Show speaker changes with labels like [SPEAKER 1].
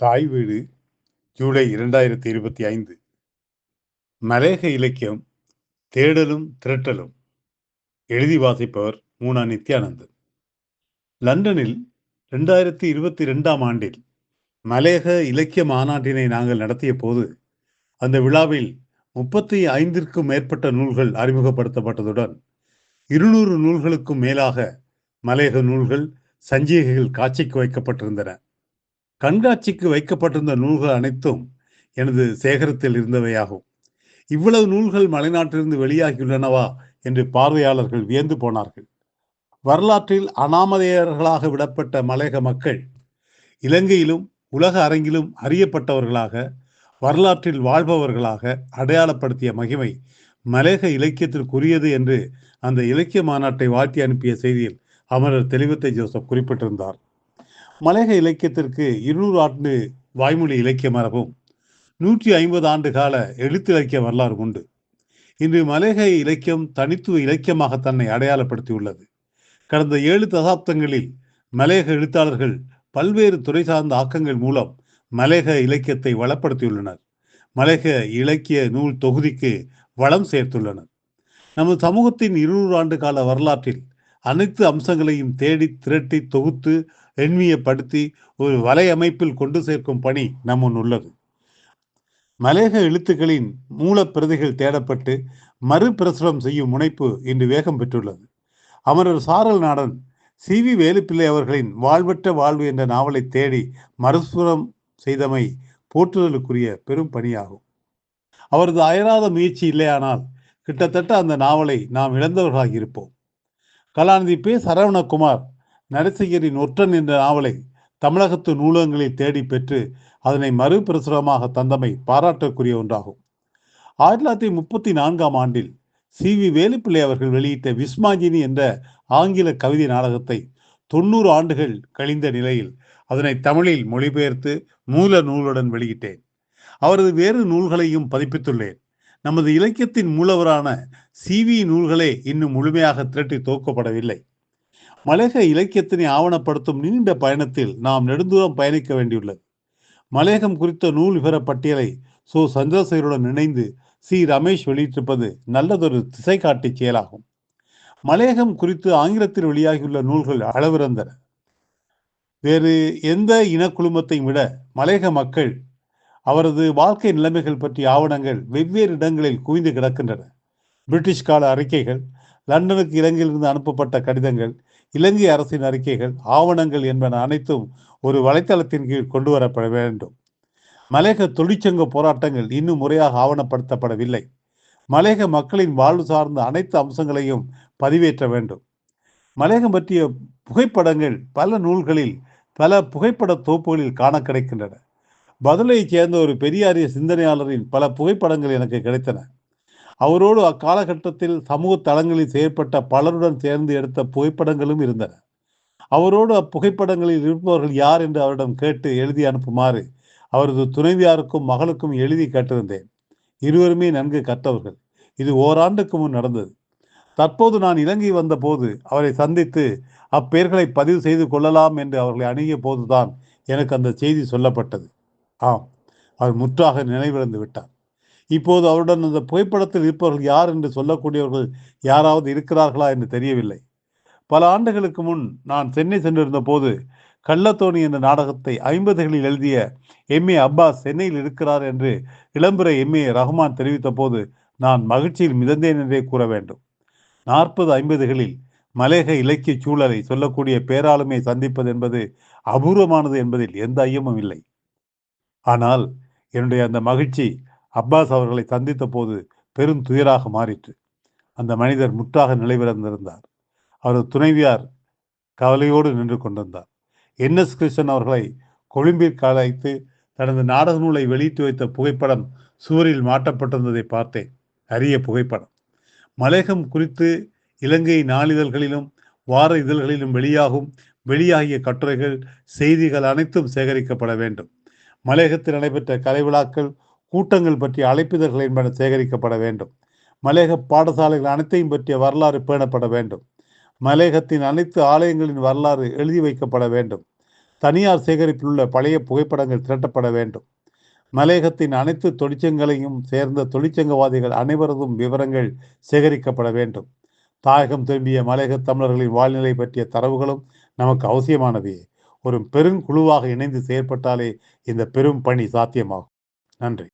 [SPEAKER 1] தாய் வீடு ஜூலை இரண்டாயிரத்தி இருபத்தி ஐந்து. மலேக இலக்கியம் தேடலும் திரட்டலும். எழுதி வாசிப்பவர் மூனா நித்யானந்தன். லண்டனில் ரெண்டாயிரத்தி இருபத்தி ரெண்டாம் ஆண்டில் மலேக இலக்கிய மாநாட்டினை நாங்கள் நடத்திய போது அந்த விழாவில் முப்பத்தி ஐந்திற்கும் மேற்பட்ட நூல்கள் அறிமுகப்படுத்தப்பட்டதுடன் இருநூறு நூல்களுக்கும் மேலாக மலேக நூல்கள் சஞ்சிகைகள் காட்சிக்கு வைக்கப்பட்டிருந்தன. கண்காட்சிக்கு வைக்கப்பட்டிருந்த நூல்கள் அனைத்தும் எனது சேகரத்தில் இருந்தவையாகும். இவ்வளவு நூல்கள் மலைநாட்டிலிருந்து வெளியாகியுள்ளனவா என்று பார்வையாளர்கள் வியந்து போனார்கள். வரலாற்றில் அனாமதேயர்களாக விடப்பட்ட மலையக மக்கள் இலங்கையிலும் உலக அரங்கிலும் அறியப்பட்டவர்களாக வரலாற்றில் வாழ்பவர்களாக அடையாளப்படுத்திய மகிமை மலையக இலக்கியத்திற்குரியது என்று அந்த இலக்கிய மாநாட்டை வாழ்த்தி அனுப்பிய செய்தியில் அமரர் தெளிவத்தை ஜோசப் குறிப்பிட்டிருந்தார். மலையக இலக்கியத்திற்கு இருநூறு ஆண்டு வாய்மொழி இலக்கிய மரபும் நூற்றி ஐம்பது ஆண்டு கால எழுத்து இலக்கிய வரலாறு உண்டு. இன்று மலையக இலக்கியம் தனித்துவ இலக்கியமாக தன்னை அடையாளப்படுத்தியுள்ளது. கடந்த ஏழு தசாப்தங்களில் மலையக எழுத்தாளர்கள் பல்வேறு துறை சார்ந்த ஆக்கங்கள் மூலம் மலையக இலக்கியத்தை வளப்படுத்தியுள்ளனர். மலையக இலக்கிய நூல் தொகுதிக்கு வளம் சேர்த்துள்ளனர். நமது சமூகத்தின் இருநூறு ஆண்டு கால வரலாற்றில் அனைத்து அம்சங்களையும் தேடி திரட்டி தொகுத்து எண்மியப்படுத்தி ஒரு வலையமைப்பில் கொண்டு சேர்க்கும் பணி நம்முன் உள்ளது மலேக எழுத்துக்களின் மூலப்பிரதிகள் தேடப்பட்டு மறுபிரசுரம் செய்யும் முனைப்பு இன்று வேகம் பெற்றுள்ளது. அமரர் சாரல் நாடன் சி. வி. வேலுப்பிள்ளை அவர்களின் வாழ்வற்ற வாழ்வு என்ற நாவலை தேடி மறுசுரம் செய்தமை போற்றுதலுக்குரிய பெரும் பணியாகும். அவரது அயராத முயற்சி இல்லையானால் கிட்டத்தட்ட அந்த நாவலை நாம் இழந்தவர்களாக இருப்போம் கலாநிதி பே. சரவணகுமார் நரசிங்கரின் ஒற்றன் என்ற நாவலை தமிழகத்து நூலகங்களில் தேடி பெற்று அதனை மறுபிரசுரமாக தந்தமை பாராட்டக்கூடிய ஒன்றாகும். ஆயிரத்தி தொள்ளாயிரத்தி முப்பத்தி நான்காம் ஆண்டில் சி வி வேலுப்பிள்ளை அவர்கள் வெளியிட்ட விஸ்மாஜினி என்ற ஆங்கில கவிதை நாடகத்தை தொண்ணூறு ஆண்டுகள் கழிந்த நிலையில் அதனை தமிழில் மொழிபெயர்த்து மூல நூலுடன் வெளியிட்டேன். அவரது வேறு நூல்களையும் பதிப்பித்துள்ளேன். நமது இலக்கியத்தின் மூலவரான சிவி நூல்களே இன்னும் முழுமையாக திரட்டி துவக்கப்படவில்லை மலேக இலக்கியத்தினை ஆவணப்படுத்தும் நீண்ட பயணத்தில் நாம் நெடுந்தூரம் பயணிக்க வேண்டியுள்ளது. மலையகம் குறித்த நூல் விவர பட்டியலை சோ சந்திரசேகருடன் இணைந்து சி ரமேஷ் வெளியிட்டிருப்பது நல்லதொரு திசை காட்டி செயலாகும். மலையகம் குறித்து ஆங்கிலத்தில் வெளியாகியுள்ள நூல்கள் அளவிறந்தன. வேறு எந்த இனக்குழுமத்தையும் விட மலையக மக்கள் அவரது வாழ்க்கை நிலைமைகள் பற்றிய ஆவணங்கள் வெவ்வேறு இடங்களில் குவிந்து கிடக்கின்றன. பிரிட்டிஷ் கால அறிக்கைகள் லண்டனுக்கு இலங்கையிலிருந்து அனுப்பப்பட்ட கடிதங்கள் இலங்கை அரசின் அறிக்கைகள் ஆவணங்கள் என்பன அனைத்தும் ஒரு வலைத்தளத்தின் கீழ் கொண்டு வரப்பட வேண்டும். மலேக தொழிற்சங்க போராட்டங்கள் இன்னும் முறையாக ஆவணப்படுத்தப்படவில்லை. மலேக மக்களின் வாழ்வு சார்ந்த அனைத்து அம்சங்களையும் பதிவேற்ற வேண்டும். மலேகம் பற்றிய புகைப்படங்கள் பல நூல்களில் பல புகைப்பட தொகுப்புகளில் காண கிடைக்கின்றன. பதிலைச் சேர்ந்த ஒரு பெரியாரிய சிந்தனையாளரின் பல புகைப்படங்கள் எனக்கு கிடைத்தன. அவரோடு அக்காலகட்டத்தில் சமூக தளங்களில் செயற்பட்ட பலருடன் சேர்ந்து எடுத்த புகைப்படங்களும் இருந்தன. அவரோடு அப்புகைப்படங்களில் இருப்பவர்கள் யார் என்று அவரிடம் கேட்டு எழுதி அனுப்புமாறு அவரது துணைவியாருக்கும் மகளுக்கும் எழுதி கேட்டிருந்தேன். இருவருமே நன்கு கற்றவர்கள். இது ஓராண்டுக்கு முன் நடந்தது. தற்போது நான் இலங்கை வந்தபோது அவரை சந்தித்து அப்பெயர்களை பதிவு செய்து கொள்ளலாம் என்று அவர்களை அணுகிய போதுதான் எனக்கு அந்த செய்தி சொல்லப்பட்டது. ஆம் அவர் முற்றாக நினைவிழந்து விட்டார். இப்போது அவருடன் அந்த புகைப்படத்தில் இருப்பவர்கள் யார் என்று சொல்லக்கூடியவர்கள் யாராவது இருக்கிறார்களா என்று தெரியவில்லை. பல ஆண்டுகளுக்கு முன் நான் சென்னை சென்றிருந்த போது கள்ளத்தோணி என்ற நாடகத்தை ஐம்பதுகளில் எழுதிய எம். ஏ. அப்பாஸ் சென்னையில் இருக்கிறார் என்று இளம்புரை எம். ஏ. ரஹ்மான் தெரிவித்த போது நான் மகிழ்ச்சியில் மிதந்தேன் என்றே கூற வேண்டும். நாற்பது ஐம்பதுகளில் மலேக இலக்கிய சூழலை சொல்லக்கூடிய பேராளுமையை சந்திப்பது என்பது அபூர்வமானது என்பதில் எந்த ஐயமும் இல்லை. ஆனால் என்னுடைய அந்த மகிழ்ச்சி அப்பாஸ் அவர்களை சந்தித்த போது பெரும் துயராக மாறிற்று. அந்த மனிதர் முற்றாக நிலைவிறந்திருந்தார் அவரது துணைவியார் கவலையோடு நின்று கொண்டிருந்தார். என் எஸ் கிருஷ்ணன் அவர்களை கொழும்பிற்கு அழைத்து தனது நாடக நூலை வெளியிட்டு வைத்த புகைப்படம் சுவரில் மாட்டப்பட்டிருந்ததை பார்த்தேன். அரிய புகைப்படம். மலேகம் குறித்து இலங்கை நாளிதழ்களிலும் வார இதழ்களிலும் வெளியாகும் வெளியாகிய கட்டுரைகள் செய்திகள் அனைத்தும் சேகரிக்கப்பட வேண்டும். மலையகத்தில் நடைபெற்ற கலை விழாக்கள் கூட்டங்கள் பற்றிய அழைப்பிதழ்கள் என்பன சேகரிக்கப்பட வேண்டும். மலையக பாடசாலைகள் அனைத்தையும் பற்றிய வரலாறு பேணப்பட வேண்டும். மலையகத்தின் அனைத்து ஆலயங்களின் வரலாறு எழுதி வைக்கப்பட வேண்டும். தனியார் சேகரிப்பில் உள்ள பழைய புகைப்படங்கள் திரட்டப்பட வேண்டும். மலையகத்தின் அனைத்து தொழிற்சங்கங்களையும் சேர்ந்த தொழிற்சங்கவாதிகள் அனைவரதும் விவரங்கள் சேகரிக்கப்பட வேண்டும். தாயகம் திரும்பிய மலையக தமிழர்களின் வாழ்நிலை பற்றிய தரவுகளும் நமக்கு அவசியமானவையே ஒரு பெருங்குழுவாக இணைந்து செயற்பட்டாலே இந்த பெரும் பணி சாத்தியமாகும். நன்றி.